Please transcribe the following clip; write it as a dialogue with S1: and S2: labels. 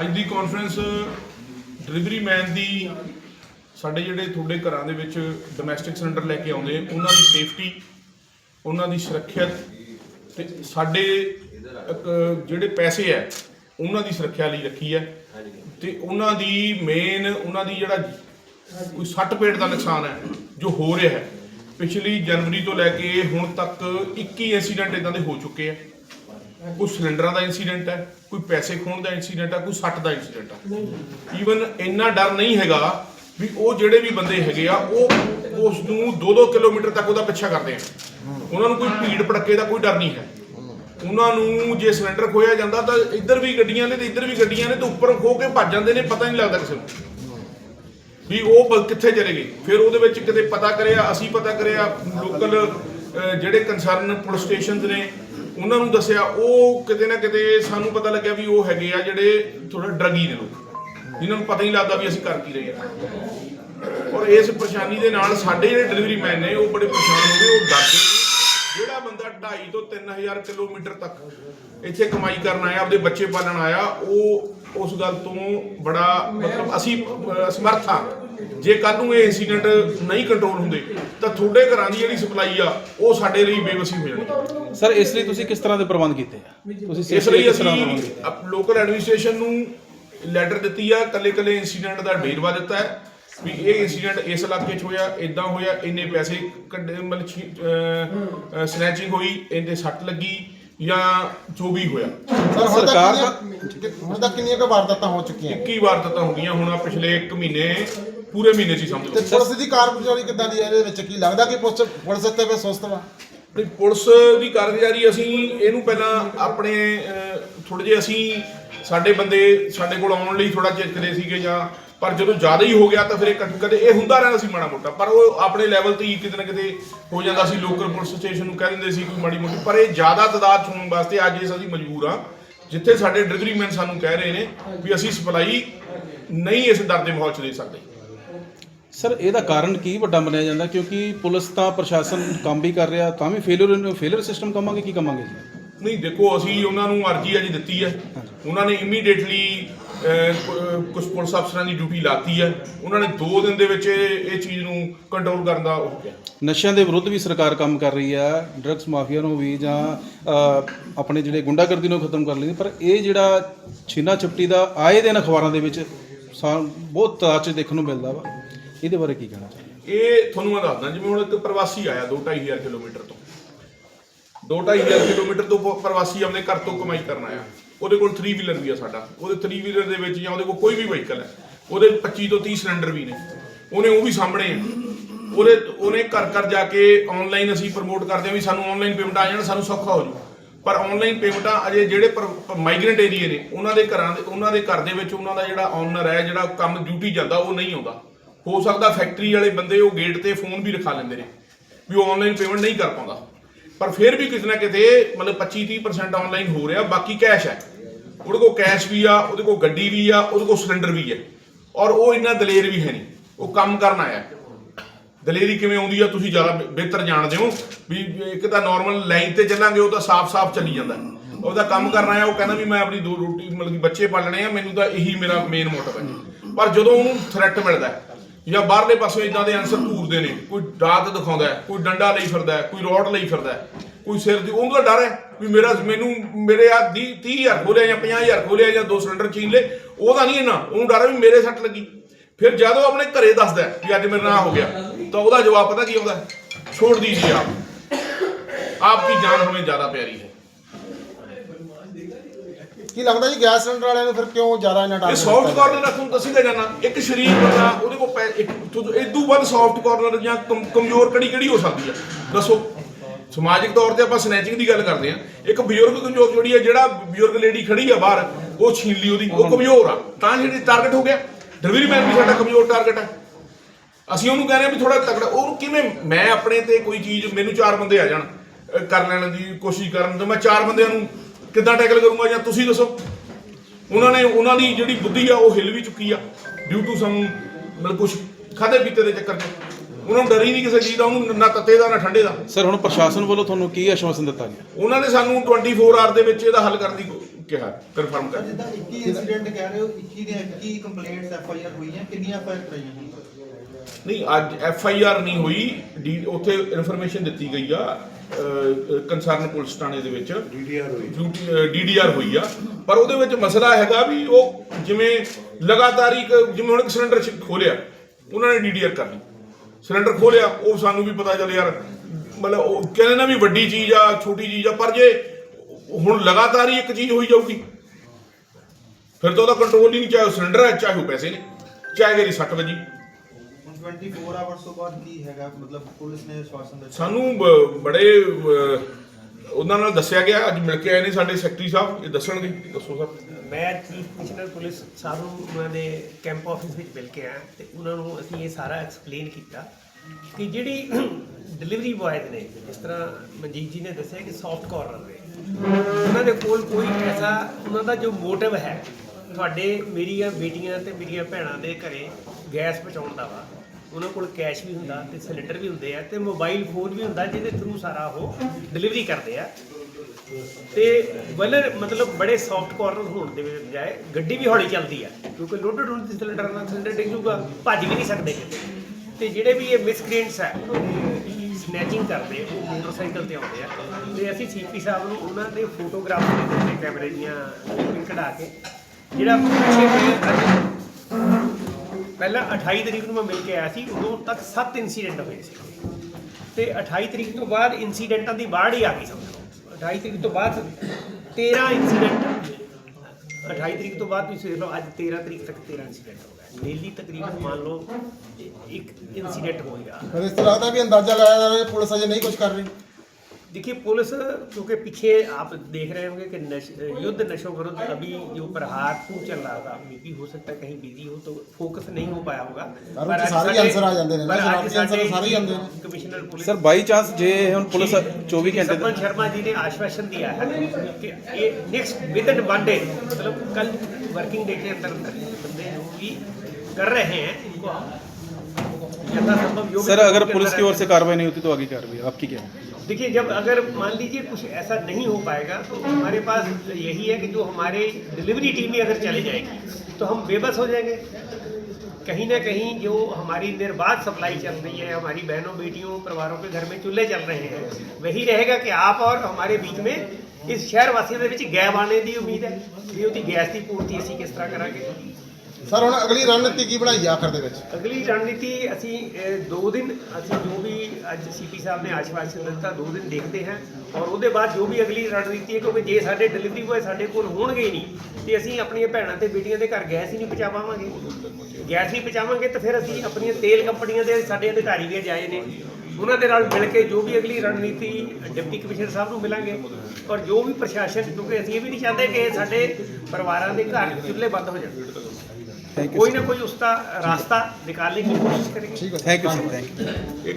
S1: ਅੱਜ ਦੀ conference delivery man ਦੀ ਸਾਡੇ ਜਿਹੜੇ ਤੁਹਾਡੇ ਘਰਾਂ ਦੇ ਵਿੱਚ ਡੋਮੈਸਟਿਕ ਸਿਲੰਡਰ ਲੈ ਕੇ ਆਉਂਦੇ, ਉਹਨਾਂ ਦੀ ਸੇਫਟੀ ਉਹਨਾਂ ਦੀ ਸੁਰੱਖਿਅਤ ਤੇ ਸਾਡੇ ਜਿਹੜੇ ਪੈਸੇ ਹੈ, ਉਹਨਾਂ ਦੀ ਸੁਰੱਖਿਆ ਲਈ ਰੱਖੀ ਹੈ। ਤੇ ਉਹਨਾਂ ਦੀ ਮੇਨ ਉਹਨਾਂ ਦੀ ਜਿਹੜਾ ਕੋਈ ਸੱਟ ਪੇਟ ਦਾ ਨੁਕਸਾਨ ਹੈ, ਜੋ ਹੋ ਰਿਹਾ ਹੈ, ਪਿਛਲੀ ਜਨਵਰੀ ਤੋਂ ਲੈ ਕੇ ਹੁਣ ਤੱਕ 21 ਇਨਸੀਡੈਂਟ ਇਦਾਂ ਦੇ ਹੋ ਚੁੱਕੇ ਆ ਕੋਈ ਸਿਲੰਡਰਾਂ ਦਾ ਇਨਸੀਡੈਂਟ ਹੈ, ਕੋਈ ਪੈਸੇ ਖੋਣ ਦਾ ਇਨਸੀਡੈਂਟ ਹੈ, ਕੋਈ ਸੱਟ ਦਾ ਇਨਸੀਡੈਂਟ ਹੈ। ਈਵਨ ਇੰਨਾ ਡਰ ਨਹੀਂ ਹੈਗਾ ਵੀ ਉਹ ਜਿਹੜੇ ਵੀ ਬੰਦੇ ਹੈਗੇ ਆ, ਉਹ ਉਸ ਨੂੰ 2-2 ਕਿਲੋਮੀਟਰ ਤੱਕ ਉਹਦਾ ਪਿੱਛਾ ਕਰਦੇ ਆ ਉਹਨਾਂ ਨੂੰ ਕੋਈ ਭੀੜ ਭੜੱਕੇ ਦਾ ਕੋਈ ਡਰ ਨਹੀਂ ਹੈ। ਉਹਨਾਂ ਨੂੰ ਜੇ ਸਿਲੰਡਰ ਖੋਇਆ ਜਾਂਦਾ ਤਾਂ ਇੱਧਰ ਵੀ ਗੱਡੀਆਂ ਨੇ ਤੇ ਇੱਧਰ ਵੀ ਗੱਡੀਆਂ ਨੇ ਤੇ ਉੱਪਰ ਖੋ ਕੇ ਭੱਜ ਜਾਂਦੇ ਨੇ, ਪਤਾ ਨਹੀਂ ਲੱਗਦਾ ਕਿਸੇ ਨੂੰ। ਵੀ ਉਹ ਕਿੱਥੇ ਚਲੇ ਗਏ? ਫਿਰ ਉਹਦੇ ਵਿੱਚ ਕਿਤੇ ਪਤਾ ਕਰਿਆ, ਅਸੀਂ ਪਤਾ ਕਰਿਆ, ਲੋਕਲ ਜਿਹੜੇ ਕੰਸਰਨ ਪੁਲਿਸ ਸਟੇਸ਼ਨਸ ਨੇ ਉਹਨਾਂ ਨੂੰ ਦੱਸਿਆ ਉਹ ਕਿਤੇ ਨਾ ਕਿਤੇ ਸਾਨੂੰ ਪਤਾ ਲੱਗਿਆ ਵੀ ਉਹ ਹੈਗੇ ਆ ਜਿਹੜੇ ਥੋੜਾ ਡਰਗੀ ਨੇ ਲੋਕ। ਜਿਨ੍ਹਾਂ ਨੂੰ ਪਤਾ ਹੀ ਨਹੀਂ ਲੱਗਦਾ ਵੀ ਅਸੀਂ ਕਰ ਕੀ ਰਹੇ ਆ। ਔਰ ਇਸ ਪਰੇਸ਼ਾਨੀ ਦੇ ਨਾਲ ਸਾਡੇ ਜਿਹੜੇ ਡਿਲੀਵਰੀ ਮੈਨ ਨੇ ਉਹ ਬੜੇ ਪਰੇਸ਼ਾਨ ਹੋ ਗਏ ਉਹ ਡਰਦੇ ਜਿਹੜਾ ਬੰਦਾ 2.5 ਤੋਂ 3000 ਕਿਲੋਮੀਟਰ ਤੱਕ ਇੱਥੇ ਕਮਾਈ ਕਰਨ ਆਇਆ ਆਪਦੇ ਬੱਚੇ ਪਾਲਣ ਆਇਆ ਉਹ ਉਸ ਗੱਲ ਤੋਂ ਬੜਾ ਮਤਲਬ ਅਸੀਂ ਅਹ, ਹਾਂ ਜੇ ਕੱਲ ਨੂੰ ਇਹ ਇਨਸੀਡੈਂਟ ਨਹੀਂ ਕੰਟਰੋਲ ਹੁੰਦੇ ਤਾਂ ਤੁਹਾਡੇ ਘਰਾਂ ਦੀ ਜਿਹੜੀ ਸਪਲਾਈ ਆ ਉਹ ਸਾਡੇ ਲਈ ਬੇਵਸੀ ਹੋ ਜਾਣੀ।
S2: ਸਰ ਇਸ ਲਈ ਤੁਸੀਂ ਕਿਸ ਤਰ੍ਹਾਂ ਦੇ ਪ੍ਰਬੰਧ ਕੀਤੇ ਆ? ਤੁਸੀਂ
S1: ਇਸ ਲਈ ਅਸੀਂ? ਲੋਕਲ ਐਡਮਿਨਿਸਟ੍ਰੇਸ਼ਨ ਨੂੰ ਲੈਟਰ ਦਿੱਤੀ ਆ ਕੱਲੇ ਕੱਲੇ ਇਨਸੀਡੈਂਟ ਦਾ ਵੇਰਵਾ ਦਿੱਤਾ ਹੈ ਵੀ ਇਹ ਇਨਸੀਡੈਂਟ ਇਸ ਇਲਾਕੇ 'ਚ ਹੋਇਆ ਇਦਾਂ ਹੋਇਆ ਇੰਨੇ ਪੈਸੇ ਕੱਢੇ ਮਤਲਬ ਸਨੈਚਿੰਗ ਹੋਈ ਇਹਦੇ ਸੱਟ ਲੱਗੀ ਜਾਂ ਜੋ ਵੀ ਹੋਇਆ।
S3: ਸਰ
S2: ਸਰਕਾਰ
S3: ਹੁਣ ਤੱਕ ਕਿੰਨੀਆਂ ਕੁ ਵਾਰਦਾਤਾਂ ਹੋ ਚੁੱਕੀਆਂ?
S1: 21 ਵਾਰ ਤਾਂ ਹੋ ਗਈਆਂ ਹੁਣ ਆਹ ਪਿਛਲੇ 1 ਮਹੀਨੇ ਪੂਰੇ ਮਹੀਨੇ 'ਚ ਹੀ ਸਮਝ
S3: ਤੇ
S1: ਲਓ
S3: ਪੁਲਿਸ ਦੀ ਕਾਰਗੁਜ਼ਾਰੀ ਕਿੱਦਾਂ ਦੀ ਹੈ? ਇਹਦੇ ਵਿੱਚ ਕੀ ਲੱਗਦਾ ਕਿ ਪੁਲਿਸ ਪੁਲਿਸ ਇੱਥੇ ਵੇ ਸੁਸਤ ਵਾ?
S1: ਤੇ ਪੁਲਿਸ ਦੀ ਕਾਰਗੁਜ਼ਾਰੀ ਅਸੀਂ ਇਹਨੂੰ ਪਹਿਲਾਂ ਆਪਣੇ ਥੋੜੇ ਜਿਹੇ ਅਸੀਂ ਸਾਡੇ ਬੰਦੇ ਸਾਡੇ ਕੋਲ ਆਉਣ ਲਈ ਥੋੜਾ ਚਿੱਕਦੇ ਸੀਗੇ ਜਾਂ ਪਰ ਜਦੋਂ ਜ਼ਿਆਦਾ ਹੀ ਹੋ ਗਿਆ ਤਾਂ ਫਿਰ ਇਹ ਕਦੇ- ਕਦੇ ਇਹ ਹੁੰਦਾ ਰਹਿੰਦਾ ਸੀ ਮਾੜਾ ਮੋਟਾ। ਪਰ ਉਹ ਆਪਣੇ ਲੈਵਲ ਤੇ ਹੀ ਕਿਤੇ ਨਾ ਕਿਤੇ ਹੋ ਜਾਂਦਾ ਸੀ। ਲੋਕਲ ਪੁਲਿਸ ਸਟੇਸ਼ਨ ਨੂੰ ਕਹਿ ਦਿੰਦੇ ਸੀ ਕੋਈ ਮਾੜੀ ਮੋਟੀ। ਪਰ ਇਹ ਜ਼ਿਆਦਾ ਤਦਾਦ ਹੋਣ ਵਾਸਤੇ ਅੱਜ ਇਸ ਅਸੀਂ ਮਜਬੂਰ ਆ ਜਿੱਥੇ ਸਾਡੇ ਡਿਲੀਵਰੀ ਮੈਨ ਸਾਨੂੰ ਕਹਿ ਰਹੇ ਨੇ ਵੀ ਅਸੀਂ ਸਪਲਾਈ ਨਹੀਂ ਇਸ ਦਰ ਦੇ ਮਾਹੌਲ 'ਚ ਦੇ ਸਕਦੇ।
S2: ਸਰ ਇਹਦਾ ਕਾਰਨ ਕੀ ਵੱਡਾ ਮੰਨਿਆ ਜਾਂਦਾ? ਕਿਉਂਕਿ ਪੁਲਿਸ ਤਾਂ ਪ੍ਰਸ਼ਾਸਨ ਕੰਮ ਵੀ ਕਰ ਰਿਹਾ ਤਾਂ ਵੀ ਫੇਲਿਅਰ ਫੇਲਿਅਰ ਸਿਸਟਮ ਕਮਾਂਗੇ ਕੀ ਕਮਾਂਗੇ ਜੀ?
S1: ਨਹੀਂ ਦੇਖੋ ਅਸੀਂ ਉਹਨਾਂ ਨੂੰ ਅਰਜੀ ਅਜੀ ਦਿੱਤੀ ਹੈ। ਉਹਨਾਂ ਨੇ ਇਮੀਡੀਏਟਲੀ ਕੁਝ ਪੁਲਿਸ ਅਫਸਰਾਂ ਦੀ ਡਿਊਟੀ ਲਾਤੀ ਹੈ। ਉਹਨਾਂ ਨੇ 2 ਦਿਨ ਦੇ ਵਿੱਚ ਇਹ ਇਹ ਚੀਜ਼ ਨੂੰ ਕੰਟਰੋਲ ਕਰਨ ਦਾ ਉਹ ਕਿਹਾ।
S2: ਨਸ਼ਿਆਂ ਦੇ ਵਿਰੁੱਧ ਵੀ ਸਰਕਾਰ ਕੰਮ ਕਰ ਰਹੀ ਹੈ ਡਰੱਗਸ ਮਾਫੀਆ ਨੂੰ ਵੀ ਜਾਂ ਅ, ਆਪਣੇ ਜਿਹੜੇ ਗੁੰਡਾਗਰਦੀ ਨੂੰ ਖਤਮ ਕਰ ਲਈ ਪਰ ਇਹ ਜਿਹੜਾ ਛੀਨਾ ਚਪਟੀ ਦਾ ਆਏ ਦਿਨ ਅਖਬਾਰਾਂ ਦੇ ਵਿੱਚ ਸਾ- ਬਹੁਤ ਤਾਚ ਦੇਖਣ ਨੂੰ ਮਿਲਦਾ ਵਾ। ਇਹਦੇ ਬਾਰੇ ਕੀ ਕਹਿਣਾ? ਚਾਹੁੰਦੇ
S1: ਇਹ ਤੁਹਾਨੂੰ ਮੈਂ ਦੱਸਦਾ ਜਿਵੇਂ ਹੁਣ ਇੱਕ ਪ੍ਰਵਾਸੀ ਆਇਆ 2-2500 ਕਿਲੋਮੀਟਰ ਤੋਂ। 2-2500 ਕਿਲੋਮੀਟਰ ਤੋਂ ਪ- ਪ੍ਰਵਾਸੀ ਆਪਣੇ ਘਰ ਤੋਂ ਕਮਾਈ ਕਰਨ ਆਇਆ। ਉਹਦੇ ਕੋਲ 3 ਵੀਲਰ ਵੀ ਆ ਸਾਡਾ। ਉਹਦੇ 3 ਵੀਲਰ ਦੇ ਵਿੱਚ ਜਾਂ ਉਹਦੇ ਕੋਲ ਕੋਈ ਵੀ ਵਹੀਕਲ ਹੈ, ਉਹਦੇ 25 ਤੋਂ 30 ਸਿਲੰਡਰ ਵੀ ਨੇ। ਉਹਨੇ ਉਹ ਵੀ ਸਾਹਮਣੇ ਆ। ਉਹਦੇ, ਉਹਨੇ ਘਰ ਘਰ ਜਾ ਕੇ ਆਨਲਾਈਨ ਅਸੀਂ ਪ੍ਰਮੋਟ ਕਰਦੇ ਹਾਂ ਵੀ ਸਾਨੂੰ ਆਨਲਾਈਨ ਪੇਮੈਂਟ ਆ ਜਾਣ, ਸਾਨੂੰ ਸੌਖਾ ਹੋ ਜੂ ਪਰ ਆਨਲਾਈਨ ਪੇਮੈਂਟਾਂ ਅਜੇ ਜਿਹੜੇ ਮਾਈਗ੍ਰੈਂਟ ਏਰੀਏ ਨੇ, ਉਹਨਾਂ ਦੇ ਘਰਾਂ ਦੇ, ਉਹਨਾਂ ਦੇ ਘਰ ਦੇ ਵਿੱਚ ਉਹਨਾਂ ਦਾ ਜਿਹੜਾ ਓਨਰ ਹੈ, ਜਿਹੜਾ ਕੰਮ ਡਿਊਟੀ ਜਾਂਦਾ, ਉਹ ਨਹੀਂ ਆਉਂਦਾ। ਹੋ ਸਕਦਾ ਫੈਕਟਰੀ ਵਾਲੇ ਬੰਦੇ ਉਹ ਗੇਟ ਤੇ ਫੋਨ ਵੀ ਰਖਾ ਲੈਂਦੇ ਨੇ, ਵੀ ਉਹ ਆਨਲਾਈਨ ਪੇਮੈਂਟ ਨਹੀਂ ਕਰ ਪਾਉਂਦਾ। ਪਰ ਫਿਰ ਵੀ ਕਿਤੇ ਨਾ ਕਿਤੇ ਮਤਲਬ 25-30% ਆਨਲਾਈਨ ਹੋ ਰਿਹਾ, ਬਾਕੀ ਕੈਸ਼ ਹੈ। ਉਹਦੇ ਕੋਲ ਕੈਸ਼ ਵੀ ਆ, ਉਹਦੇ ਕੋਲ ਗੱਡੀ ਵੀ ਆ, ਉਹਦੇ ਕੋਲ ਸਿਲੰਡਰ ਵੀ ਹੈ। ਔਰ ਉਹ ਇੰਨਾ ਦਲੇਰ ਵੀ ਹੈ ਨਹੀਂ, ਉਹ ਕੰਮ ਕਰਨ ਆਇਆ ਦਲੇਰੀ ਕਿਵੇਂ ਆਉਂਦੀ ਆ, ਤੁਸੀਂ ਜ਼ਿਆਦਾ ਬਿਹਤਰ ਜਾਣਦੇ ਹੋ, ਵੀ ਇੱਕ ਤਾਂ ਨਾਰਮਲ ਲਾਈਨ ਤੇ ਚੱਲਾਂਗੇ, ਉਹ ਤਾਂ ਸਾਫ਼-ਸਾਫ਼ ਚੱਲੀ ਜਾਂਦਾ। ਉਹਦਾ ਕੰਮ ਕਰਨ ਆਇਆ, ਉਹ ਕਹਿੰਦਾ ਵੀ ਮੈਂ ਆਪਣੀ ਦੋ ਰੋਟੀ ਮਤਲਬ ਕਿ ਬੱਚੇ ਪਾਲਣੇ ਆ, ਮੈਨੂੰ ਤਾਂ ਇਹੀ ਮੇਰਾ ਮੇਨ ਮੋਟਿਵ ਹੈ। ਪਰ ਜਦੋਂ ਉਹਨੂੰ ਥ੍ਰੈਟ ਮਿਲਦਾ ਹੈ ਜਾਂ ਬਾਹਰਲੇ ਪਾਸੋਂ ਇਦਾਂ ਦੇ ਆਨਸਰ ਘੂਰਦੇ ਨੇ, ਕੋਈ ਦਾਤ ਦਿਖਾਉਂਦਾ ਕੋਈ ਡੰਡਾ ਲਈ ਫਿਰਦਾ ਕੋਈ ਰੋਡ ਲਈ ਫਿਰਦਾ ਕੋਈ ਸਿਰ ਦੀ, ਉਹਨੂੰ ਡਰ ਹੈ ਵੀ ਮੇਰਾ, ਮੈਨੂੰ, ਮੇਰੇ ਆ 30000 ਖੋਲਿਆ ਜਾਂ 50000 ਖੋਲਿਆ ਜਾਂ ਦੋ ਸਿਲੰਡਰ ਚੀਨ ਲੇ ਉਹਦਾ ਨਹੀਂ ਇੰਨਾ, ਉਹਨੂੰ ਡਰ ਹੈ ਵੀ ਮੇਰੇ ਸੱਟ ਲੱਗੀ। ਫਿਰ ਜਦੋਂ ਆਪਣੇ ਘਰੇ ਦੱਸਦਾ ਕਿ ਅੱਜ ਮੇਰੇ ਨਾਲ ਹੋ ਗਿਆ, ਤਾਂ ਉਹਦਾ ਜਵਾਬ ਪਤਾ ਕੀ ਆਉਂਦਾ ਛੋੜ ਦੀਜੀਏ ਆਪ। ਆਪਕੀ ਜਾਨ ਹਮੇ ਜ਼ਿਆਦਾ ਪਿਆਰੀ ਹੈ।
S3: ਕੀ ਲੱਗਦਾ ਜੀ ਗੈਸ ਸਿਲੰਡਰ ਵਾਲਿਆਂ ਨੂੰ ਫਿਰ ਕਿਉਂ ਜ਼ਿਆਦਾ ਇਹਨਾਂ
S1: ਇਹ ਸੌਫਟ ਕਾਰਨਰ ਰੱਖੂੰ ਦੱਸੀ ਤਾਂ ਜਾਣਾ ਇੱਕ ਸ਼ਰੀਰ ਬੰਦਾ ਉਹਦੇ ਕੋਲ ਪੈ- ਇੱਕ ਤੋਂ- ਇਦੋਂ ਵੱਧ ਸੌਫਟ ਕਾਰਨਰ ਜਾਂ ਕਮ- ਕਮਜ਼ੋਰ ਕੜੀ ਕਿਹੜੀ ਹੋ ਸਕਦੀ ਹੈ? ਦੱਸੋ। ਸਮਾਜਿਕ ਤੌਰ ਤੇ ਆਪਾਂ ਸਨੈਚਿੰਗ ਦੀ ਗੱਲ ਕਰਦੇ ਆ ਇੱਕ ਬਜ਼ੁਰਗ ਕਮਜ਼ੋਰ ਜਿਹੜੀ ਹੈ ਜਿਹੜਾ ਬਜ਼ੁਰਗ ਲੇਡੀ ਖੜੀ ਆ ਬਾਹਰ ਉਹ ਛੀਨ ਲਈ ਉਹਦੀ ਉਹ ਕਮਜ਼ੋਰ ਆ। ਤਾਂ ਜਿਹੜੀ ਟਾਰਗੇਟ ਹੋ ਗਿਆ। ਡਿਲੀਵਰੀ ਮੈਨ ਵੀ ਸਾਡਾ ਕਮਜ਼ੋਰ ਟਾਰਗੇਟ ਹੈ ਅਸੀਂ ਉਹਨੂੰ ਕਹਿੰਦੇ ਆ ਵੀ ਥੋੜਾ ਤਕੜਾ ਉਹਨੂੰ ਕਿਵੇਂ ਮੈਂ ਆਪਣੇ ਤੇ ਕੋਈ ਚੀਜ਼ ਮੈਨੂੰ ਚਾਰ ਬੰਦੇ ਆ ਜਾਣ ਅਹ ਕਰ ਲੈਣ ਦੀ ਕੋਸ਼ਿਸ਼ ਕਰਨ ਤਾਂ ਮੈਂ ਚਾਰ ਬੰਦਿਆਂ ਨੂੰ ਕਿੱਦਾਂ ਟੈਕਲ ਕਰੂੰਗਾ ਜਾਂ ਤੁਸੀਂ ਦੱਸੋ? ਉਹਨਾਂ ਨੇ ਉਹਨਾਂ ਦੀ ਜਿਹੜੀ ਬੁੱਧੀ ਆ ਉਹ ਹਿੱਲ ਵੀ ਚੁੱਕੀ ਆ ਡਿਊ ਟੂ ਸਮ ਮਤਲਬ ਕੁਝ ਖਾਦੇ ਪੀਤੇ ਦੇ ਚੱਕਰ 'ਚ। ਉਹਨਾਂ ਨੂੰ ਡਰ ਹੀ ਨਹੀਂ ਕਿਸੇ ਚੀਜ਼ ਦਾ ਉਹਨੂੰ ਨਾ ਤੱਤੇ ਦਾ ਨਾ ਠੰਡੇ ਦਾ।
S2: ਸਰ ਹੁਣ ਪ੍ਰਸ਼ਾਸਨ ਵੱਲੋਂ ਤੁਹਾਨੂੰ ਕੀ ਆਸ਼ਵਾਸਨ ਦਿੱਤਾ ਗਿਆ?
S1: ਉਹਨਾਂ ਨੇ ਸਾਨੂੰ 24 ਆਵਰ ਦੇ ਵਿੱਚ ਇਹਦਾ ਹੱਲ ਕਰਨ ਦੀ ਕਿਹਾ ਕਨਫਰਮ ਕਰ।
S4: ਜਿੱਦਾਂ 21 ਇਨਸੀਡੈਂਟ ਕਹਿ ਰਹੇ ਹੋ 21 ਦੇ 21 ਕੰਪਲੇਂਟਸ ਐਫ ਆਈ ਆਰ ਹੋਈਆਂ ਕਿੰਨੀਆਂ ਐਫ ਆਈ ਆਰ ਕਰਾਈਆਂ ਹੁਣ ਤੱਕ?
S1: ਨਹੀਂ ਅੱਜ ਐਫ ਆਈ ਆਰ ਨਹੀਂ ਹੋਈ ਉੱਥੇ ਇਨਫੋਰਮੇਸ਼ਨ ਦਿੱਤੀ ਗਈ ਆ। ਕੰਸਰਨ ਪੁਲਿਸ ਥਾਣੇ ਦੇ ਵਿੱਚ। ਡੀਡੀਆਰ ਹੋਈ। ਡੀਡੀਆਰ ਹੋਈ ਆ। ਪਰ ਉਹਦੇ ਵਿੱਚ ਮਸਲਾ ਹੈਗਾ ਵੀ ਉਹ ਜਿਵੇਂ ਲਗਾਤਾਰ ਹੀ ਇੱਕ- ਜਿਵੇਂ ਹੁਣ ਇੱਕ ਸਿਲੰਡਰ ਖੋਲਿਆ ਉਹਨਾਂ ਨੇ ਡੀਡੀਆਰ ਕਰ ਲਈ। ਸਿਲੰਡਰ ਖੋਲਿਆ ਉਹ ਸਾਨੂੰ ਵੀ ਪਤਾ ਚੱਲ ਯਾਰ ਮਤਲਬ ਉਹ ਕਹਿੰਦੇ ਨਾ ਵੀ ਵੱਡੀ ਚੀਜ਼ ਆ ਛੋਟੀ ਚੀਜ਼ ਆ ਪਰ ਜੇ ਹੁਣ ਲਗਾਤਾਰ ਹੀ ਇੱਕ ਚੀਜ਼ ਹੋਈ ਜਾਊਗੀ ਫਿਰ ਤਾਂ ਉਹਦਾ ਕੰਟਰੋਲ ਹੀ ਨਹੀਂ ਚਾਹੇ ਉਹ ਸਿਲੰਡਰ ਹੈ ਚਾਹੇ ਉਹ ਪੈਸੇ ਨੇ ਚਾਹੇ ਮੇਰੀ 60 ਵਜੀ।
S4: 24 ਆਵਰਸ ਤੋਂ ਬਾਅਦ ਕੀ ਹੈਗਾ? ਮਤਲਬ ਪੁਲਿਸ ਨੇ ਸ਼ਵਾਸਨ ਦਿੱਤਾ?
S1: ਸਾਨੂੰ ਬ- ਬੜੇ ਅਹ, ਉਹਨਾਂ ਨਾਲ ਦੱਸਿਆ ਗਿਆ ਅੱਜ ਮਿਲ ਕੇ ਆਏ ਨੇ ਸਾਡੇ ਸੈਕਟਰੀ ਸਾਹਿਬ ਇਹ ਦੱਸਣਗੇ ਦੱਸੋ ਸਰ।
S5: ਮੈਂ ਚੀਫ ਕਮਿਸ਼ਨਰ ਪੁਲਿਸ ਸਾਹਿਬ ਨੂੰ ਉਹਨਾਂ ਦੇ ਕੈਂਪ ਆਫਿਸ ਵਿੱਚ ਮਿਲ ਕੇ ਆਇਆ ਤੇ ਉਹਨਾਂ ਨੂੰ ਅਸੀਂ ਇਹ ਸਾਰਾ ਐਕਸਪਲੇਨ ਕੀਤਾ ਕਿ ਜਿਹੜੀ ਡਿਲੀਵਰੀ ਬॉयਜ਼ ਨੇ ਜਿਸ ਤਰ੍ਹਾਂ ਮਨਜੀਤ ਜੀ ਨੇ ਦੱਸਿਆ ਕਿ ਸੌਫਟ ਕਾਰਨਰ ਨੇ ਉਹਨਾਂ ਦੇ ਕੋਲ ਕੋਈ ਐਸਾ ਉਹਨਾਂ ਦਾ ਜੋ ਮੋਟਿਵ ਹੈ ਤੁਹਾਡੇ ਮੇਰੀਆਂ ਬੇਟੀਆਂ ਤੇ ਮੇਰੀਆਂ ਭੈਣਾਂ ਦੇ ਘਰੇ ਗੈਸ ਪਹੁੰਚਾਉਣ ਦਾ ਵਾ ਉਹਨਾਂ ਕੋਲ ਕੈਸ਼ ਵੀ ਹੁੰਦਾ ਤੇ ਸਿਲੰਡਰ ਵੀ ਹੁੰਦੇ ਆ ਤੇ ਮੋਬਾਈਲ ਫੋਨ ਵੀ ਹੁੰਦਾ ਜਿਹਦੇ ਥਰੂ ਸਾਰਾ ਉਹ ਡਿਲੀਵਰੀ ਕਰਦੇ ਆ। ਤੇ ਵਲਰ ਮਤਲਬ ਬੜੇ ਸੌਫਟ ਕਾਰਨਰ ਹੋਣ ਦੇ ਬਜਾਏ ਗੱਡੀ ਵੀ ਹੌਲੀ ਚੱਲਦੀ ਆ, ਕਿਉਂਕਿ ਲੋਡਡ ਹੋਣ ਦੀ ਸਿਲੰਡਰ ਨਾਲ ਸਿਲੰਡਰ ਡਿੱਗ ਜੂਗਾ ਭੱਜ ਵੀ ਨਹੀਂ ਸਕਦੇ ਕਿਤੇ। ਤੇ ਜਿਹੜੇ ਵੀ ਇਹ ਮਿਸਕ੍ਰੀਏਟਸ ਆ ਸਨੈਚਿੰਗ ਕਰਦੇ ਉਹ ਮੋਟਰਸਾਈਕਲ ਤੇ ਆਉਂਦੇ ਆ। ਤੇ ਅਸੀਂ ਸੀਪੀ ਸਾਹਿਬ ਨੂੰ ਉਹਨਾਂ ਦੇ ਫੋਟੋਗ੍ਰਾਫ ਦੇ ਕੈਮਰੇ ਦੀਆਂ ਕਢਾ ਕੇ ਜਿਹੜਾ ਪਿੱਛੇ ਪਹਿਲਾਂ 28 ਤਰੀਕ ਨੂੰ ਮੈਂ ਮਿਲ ਕੇ ਆਇਆ ਸੀ, ਉਦੋਂ ਤੱਕ 7 ਇਨਸੀਡੈਂਟ ਹੋਏ ਸੀ। ਤੇ 28 ਤਰੀਕ ਤੋਂ ਬਾਅਦ ਇਨਸੀਡੈਂਟਾਂ ਦੀ ਬਾੜ ਹੀ ਆ ਗਈ ਸਮਝੋ 28 ਤਰੀਕ ਤੋਂ ਬਾਅਦ 13 ਇਨਸੀਡੈਂਟ 28 ਤਰੀਕ ਤੋਂ ਬਾਅਦ ਤੁਸੀਂ ਦੇਖ ਲਓ, ਅੱਜ 13 ਤਰੀਕ ਤੱਕ 13 ਇਨਸੀਡੈਂਟ ਹੋ ਗਏ। ਮੇਲੀ ਤਕਰੀਬਨ ਮੰਨ ਲਓ, ਇੱਕ ਇਨਸੀਡੈਂਟ ਹੋਏਗਾ
S3: ਪਰ ਇਸ ਤਰ੍ਹਾਂ ਲੱਗਦਾ ਵੀ ਅੰਦਾਜ਼ਾ ਲਾਇਆ ਜਾ ਰਿਹਾ ਪੁਲਿਸ ਅਜੇ ਨਹੀਂ ਕੁਝ ਕਰ ਰਹੀ।
S5: देखिए पुलिस क्योंकि पीछे आप देख रहे होंगे कि नश, युद्ध नशों विरुद्ध अभी जो प्रहार टू चल रहा था मे भी हो सकता है कहीं बिजी हो तो फोकस नहीं हो पाया होगा
S3: ਪਰ ਉਹ 'ਚ ਸਾਰੇ ਆਨਸਰ ਆ ਜਾਂਦੇ ਨੇ ਨਾ, ਜਵਾਬੀ answer ਸਾਰੇ ਹੀ ਆਉਂਦੇ ਨੇ।
S5: Commissioner police
S2: sir by chance ਜੇ ਹੁਣ ਪੁਲਿਸ 24 ਘੰਟੇ
S5: सरपंच शर्मा जी ने आश्वासन दिया है कि ये next within one day मतलब कल वर्किंग डे के अंदर अंदर ये बंदे जो भी कर रहे हैं इनको यथासंभव जो भी
S2: सर अगर
S5: के
S2: पुलिस
S5: अंदर
S2: की ओर से कार्रवाई नहीं होती तो आगे कार्रवाई आपकी क्या है
S5: देखिए जब अगर मान लीजिए कुछ ऐसा नहीं हो पाएगा तो हमारे पास यही है कि जो हमारे डिलीवरी टीम ही अगर चले जाएगी तो हम बेबस हो जाएंगे कहीं ना कहीं जो हमारी निर्बाध सप्लाई चल रही है हमारी बहनों बेटियों परिवारों के घर में चूल्हे चल रहे हैं वही रहेगा कि आप और हमारे बीच में ਇਸ ਸ਼ਹਿਰ ਵਾਸੀਆਂ ਦੇ ਵਿੱਚ ਗੈਪ ਆਣੇ ਦੀ ਉਮੀਦ ਹੈ ਵੀ ਉਹਦੀ ਗੈਸ ਦੀ ਪੂਰਤੀ ਅਸੀਂ ਕਿਸ ਤਰ੍ਹਾਂ ਕਰਾਂਗੇ
S3: ਸਰ, ਹੁਣ ਅਗਲੀ ਰਣਨੀਤੀ ਕੀ ਬਣਾਈ ਆਖਰ ਦੇ ਵਿੱਚ?
S5: ਅਗਲੀ ਰਣਨੀਤੀ ਅਸੀਂ ਦੋ ਦਿਨ ਅਸੀਂ ਜੋ ਵੀ ਅੱਜ ਸੀਪੀ ਸਾਹਿਬ ਨੇ ਆਸ਼ਵਾਸਨ ਦਿੱਤਾ, ਦੋ ਦਿਨ ਦੇਖਦੇ ਹਾਂ। ਔਰ ਉਹਦੇ ਬਾਅਦ ਜੋ ਵੀ ਅਗਲੀ ਰਣਨੀਤੀ ਹੈ, ਕਿਉਂਕਿ ਜੇ ਸਾਡੇ ਡਿਲੀਵਰੀ ਬੋਏ ਸਾਡੇ ਕੋਲ ਹੋਣਗੇ ਨਹੀਂ, ਤੇ ਅਸੀਂ ਆਪਣੀਆਂ ਭੈਣਾਂ ਤੇ ਬੇਟੀਆਂ ਦੇ ਘਰ ਗੈਸ ਹੀ ਨਹੀਂ ਪਹੁੰਚਾਵਾਂਗੇ। ਗੈਸ ਨਹੀਂ ਪਹੁੰਚਾਵਾਂਗੇ ਤਾਂ ਫਿਰ ਅਸੀਂ ਆਪਣੀਆਂ ਤੇਲ ਕੰਪਨੀਆਂ ਦੇ, ਸਾਡੇ ਅਧਿਕਾਰੀ ਵੀ ਜਾਏ ਨੇ। ਉਹਨਾਂ ਦੇ ਨਾਲ ਮਿਲ ਕੇ ਜੋ ਵੀ ਅਗਲੀ ਰਣਨੀਤੀ ਡਿਪਟੀ ਕਮਿਸ਼ਨਰ ਸਾਹਿਬ ਨੂੰ ਮਿਲਾਂਗੇ। ਔਰ ਜੋ ਵੀ ਪ੍ਰਸ਼ਾਸਨ, ਕਿਉਂਕਿ ਅਸੀਂ ਇਹ ਵੀ ਨਹੀਂ ਚਾਹੁੰਦੇ ਕਿ ਸਾਡੇ ਪਰਿਵਾਰਾਂ ਦੇ ਘਰ ਚੁੱਲ੍ਹੇ ਬੰਦ ਹੋ ਜਾਣ। कोई ना कोई उसका रास्ता निकालने की कोशिश करेंगे
S2: thank you sir thank you